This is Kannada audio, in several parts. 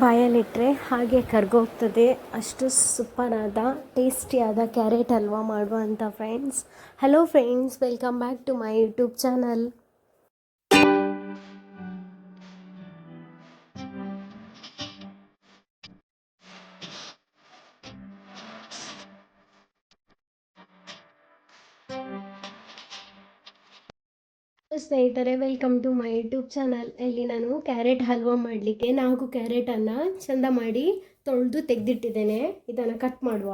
ಬಾಯಲ್ಲಿಟ್ಟರೆ ಹಾಗೆ ಕರ್ಗೋಗ್ತದೆ. ಅಷ್ಟು ಸೂಪರಾದ, ಟೇಸ್ಟಿಯಾದ ಕ್ಯಾರೆಟ್ ಹಲ್ವಾ ಮಾಡುವಂಥ friends hello friends welcome back to my YouTube channel ಸ್ನೇಹಿತರೆ welcome to my YouTube channel ಇಲ್ಲಿ ನಾನು ಕ್ಯಾರೆಟ್ ಹಲ್ವಾ ಮಾಡಲಿಕ್ಕೆ ನಾಲ್ಕು ಕ್ಯಾರೆಟನ್ನು ಚಂದ ಮಾಡಿ ತೊಳೆದು ತೆಗೆದಿಟ್ಟಿದ್ದೇನೆ. ಇದನ್ನು ಕಟ್ ಮಾಡುವ.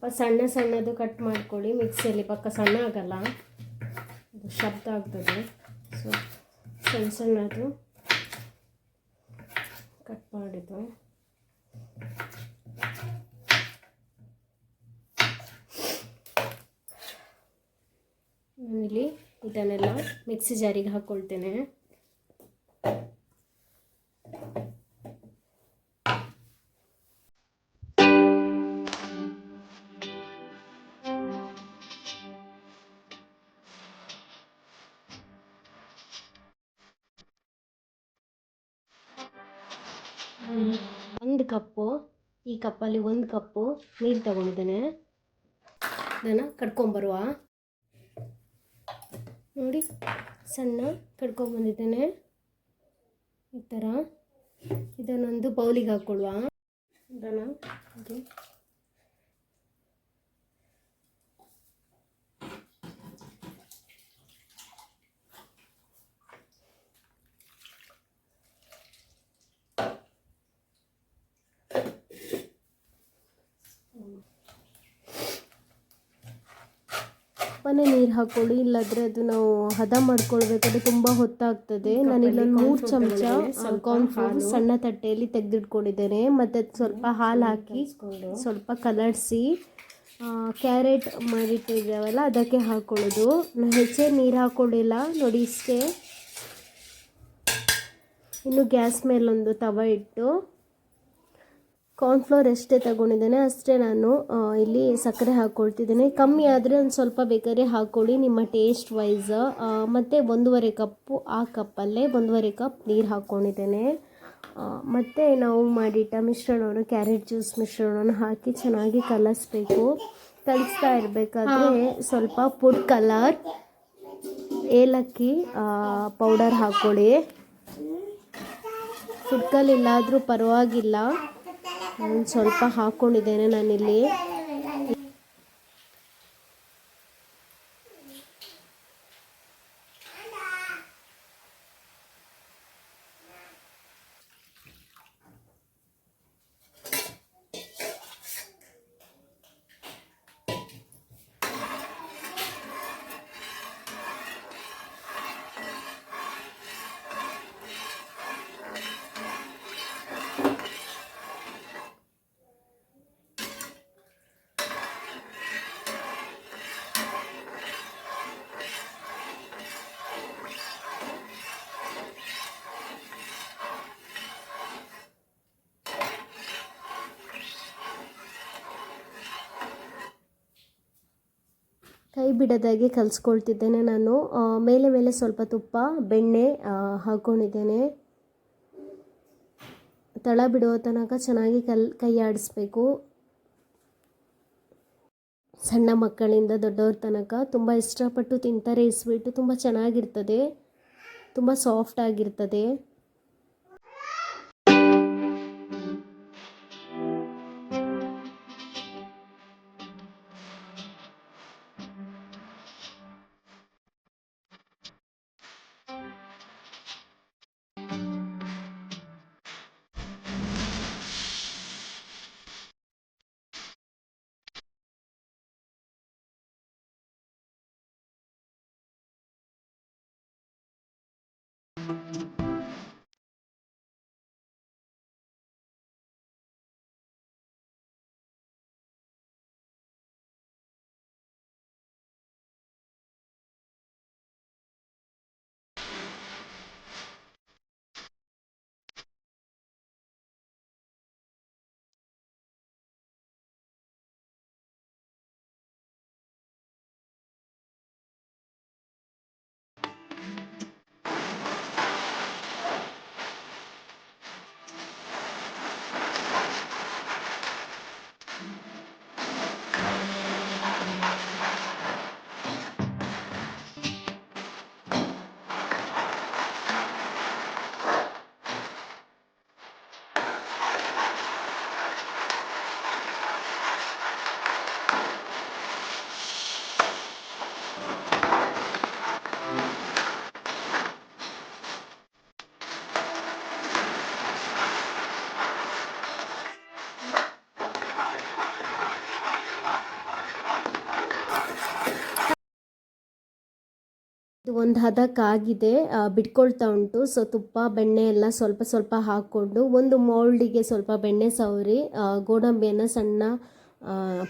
ಸ್ವಲ್ಪ ಸಣ್ಣ ಸಣ್ಣದು ಕಟ್ ಮಾಡ್ಕೊಳ್ಳಿ. ಮಿಕ್ಸಿಯಲ್ಲಿ ಪಕ್ಕ ಸಣ್ಣ ಆಗಲ್ಲ. ಅದು ಶಬ್ದ ಆಗ್ತದೆ. ಸೊ ಸಣ್ಣ ಸಣ್ಣದು ಕಟ್ ಮಾಡಿದ್ದು. ಇಲ್ಲಿ ಇದನ್ನೆಲ್ಲ ಮಿಕ್ಸಿ ಜಾರಿಗೆ ಹಾಕ್ಕೊಳ್ತೇನೆ ಒಂದು ಕಪ್ಪು, ಈ ಕಪ್ಪಲ್ಲಿ ಒಂದು ಕಪ್ಪು ನೀರು ತಗೊಂಡಿದ್ದೇನೆ. ಇದನ್ನು ಕಡ್ಕೊಂಬರುವ. ನೋಡಿ, ಸಣ್ಣ ಕಡ್ಕೊಂಬಂದಿದ್ದೇನೆ. ಈ ಥರ ಇದನ್ನೊಂದು ಬೌಲಿಗೆ ಹಾಕ್ಕೊಳ್ಳುವ. ಇದನ್ನು ಇದು ಸ್ವಲ್ಪನೇ ನೀರು ಹಾಕೊಳ್ಳಿ ಇಲ್ಲಾಂದರೆ ಅದು ನಾವು ಹದ ಮಾಡ್ಕೊಳ್ಬೇಕಾದ್ರೆ ತುಂಬ ಹೊತ್ತಾಗ್ತದೆ. ನಾನು ಇಲ್ಲೊಂದು ಮೂರು ಚಮಚ ಕಾರ್ನ್ಫ್ಲೋರ್ ಸಣ್ಣ ತಟ್ಟೆಯಲ್ಲಿ ತೆಗೆದಿಟ್ಕೊಂಡಿದ್ದೇನೆ. ಮತ್ತು ಸ್ವಲ್ಪ ಹಾಲು ಹಾಕಿ ಸ್ವಲ್ಪ ಕಲರ್ಸಿ ಕ್ಯಾರೆಟ್ ಮಾಡಿಟ್ಟಿದ್ದೇವಲ್ಲ ಅದಕ್ಕೆ ಹಾಕೊಳ್ಳೋದು. ನಾನು ಹೆಚ್ಚೆ ನೀರು ಹಾಕೊಳ್ಳಿಲ್ಲ. ನೋಡಿ ಇಷ್ಟೇ. ಇನ್ನು ಗ್ಯಾಸ್ ಮೇಲೊಂದು ತವ ಇಟ್ಟು ಕಾರ್ನ್ಫ್ಲೋರ್ ಎಷ್ಟೇ ತಗೊಂಡಿದ್ದೇನೆ ಅಷ್ಟೇ ನಾನು ಇಲ್ಲಿ ಸಕ್ಕರೆ ಹಾಕ್ಕೊಳ್ತಿದ್ದೇನೆ ಕಮ್ಮಿ ಆದರೆ ಒಂದು ಸ್ವಲ್ಪ ಬೇಕಾದ್ರೆ ಹಾಕ್ಕೊಳ್ಳಿ ನಿಮ್ಮ ಟೇಸ್ಟ್ ವೈಸ್ ಮತ್ತು ಒಂದೂವರೆ ಕಪ್ಪು ಆ ಕಪ್ಪಲ್ಲೇ ಒಂದೂವರೆ ಕಪ್ ನೀರು ಹಾಕ್ಕೊಂಡಿದ್ದೇನೆ ಮತ್ತು ನಾವು ಮಾಡಿಟ್ಟ ಮಿಶ್ರಣವನ್ನು ಕ್ಯಾರೆಟ್ ಜ್ಯೂಸ್ ಮಿಶ್ರಣವನ್ನು ಹಾಕಿ ಚೆನ್ನಾಗಿ ಕಲಿಸ್ಬೇಕು. ಕಲಿಸ್ತಾ ಇರಬೇಕಾದ್ರೆ ಸ್ವಲ್ಪ ಫುಡ್ ಕಲರ್ ಏಲಕ್ಕಿ ಪೌಡರ್ ಹಾಕ್ಕೊಳ್ಳಿ ಫುಡ್ ಕಲ್ ಇಲ್ಲಾದರೂ ಪರವಾಗಿಲ್ಲ. ಸ್ವಲ್ಪ ಹಾಕ್ಕೊಂಡಿದ್ದೇನೆ ನಾನಿಲ್ಲಿ. ಬಿಡದಾಗೆ ಕಲಿಸ್ಕೊಳ್ತಿದ್ದೇನೆ ನಾನು. ಮೇಲೆ ಮೇಲೆ ಸ್ವಲ್ಪ ತುಪ್ಪ, ಬೆಣ್ಣೆ ಹಾಕ್ಕೊಂಡಿದ್ದೇನೆ ತಳ ಬಿಡುವ ತನಕ ಚೆನ್ನಾಗಿ ಕಲ್, ಕೈ ಆಡಿಸ್ಬೇಕು. ಸಣ್ಣ ಮಕ್ಕಳಿಂದ ದೊಡ್ಡವ್ರ ತನಕ ತುಂಬ ಇಷ್ಟಪಟ್ಟು ತಿಂತಾರೆ ಈ ಸ್ವೀಟು. ತುಂಬ ಚೆನ್ನಾಗಿರ್ತದೆ. ತುಂಬ ಸಾಫ್ಟ್ ಆಗಿರ್ತದೆ. ಒಂದು ಹದಕ್ಕಾಗಿದೆ ಬಿಟ್ಕೊಳ್ತಾ ಉಂಟು. ಸೊ ತುಪ್ಪ, ಬೆಣ್ಣೆ ಎಲ್ಲ ಸ್ವಲ್ಪ ಸ್ವಲ್ಪ ಹಾಕ್ಕೊಂಡು, ಒಂದು ಮೌಲ್ಡಿಗೆ ಸ್ವಲ್ಪ ಬೆಣ್ಣೆ ಸವರಿ ಗೋಡಂಬಿಯನ್ನು ಸಣ್ಣ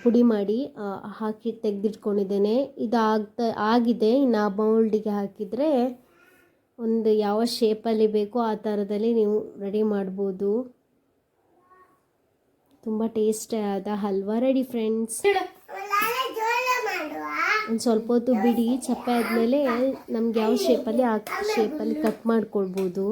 ಪುಡಿ ಮಾಡಿ ಹಾಕಿ ತೆಗೆದಿಟ್ಕೊಂಡಿದ್ದೇನೆ. ಇದಾಗ್ತಾ, ಆಗಿದೆ. ಇನ್ನು ಆ ಮೌಲ್ಡಿಗೆ ಹಾಕಿದರೆ ಒಂದು ಯಾವ ಶೇಪಲ್ಲಿ ಬೇಕೋ ಆ ಥರದಲ್ಲಿ ನೀವು ರೆಡಿ ಮಾಡ್ಬೋದು. ತುಂಬ ಟೇಸ್ಟಿ ಆದ ಹಲ್ವಾ. ರೆಡಿ ಫ್ರೆಂಡ್ಸ್ ಒಂದು ಸ್ವಲ್ಪ ಹೊತ್ತು ಬಿಡಿ ಚಪ್ಪೆ ಆದಮೇಲೆ ನಮ್ಗೆ ಯಾವ ಶೇಪಲ್ಲಿ ಆ ಶೇಪಲ್ಲಿ ಕಟ್ ಮಾಡ್ಕೊಳ್ಬೋದು.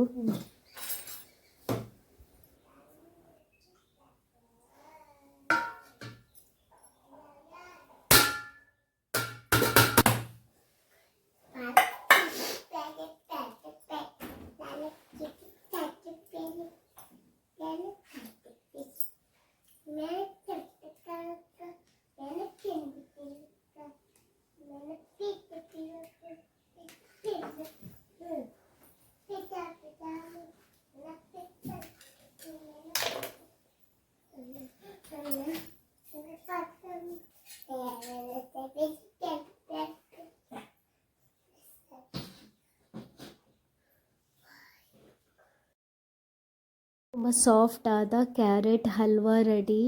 ತುಂಬ ಸಾಫ್ಟ್ ಆದ ಕ್ಯಾರೆಟ್ ಹಲ್ವಾ, ರೆಡಿ.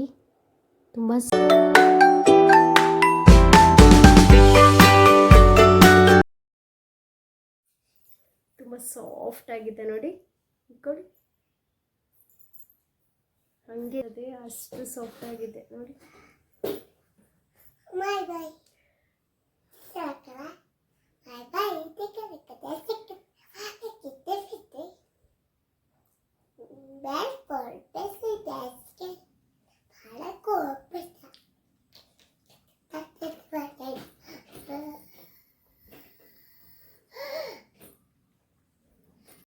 ತುಂಬ ತುಂಬ ಸಾಫ್ಟ್ ಆಗಿದೆ ನೋಡಿ. ಇಟ್ಕೊಳ್ಳಿ ಹಂಗೆ ಅದೇ ಅಷ್ಟು ಸಾಫ್ಟ್ ಆಗಿದೆ ನೋಡಿ. ಬಾಯ್ ಬಾಯ್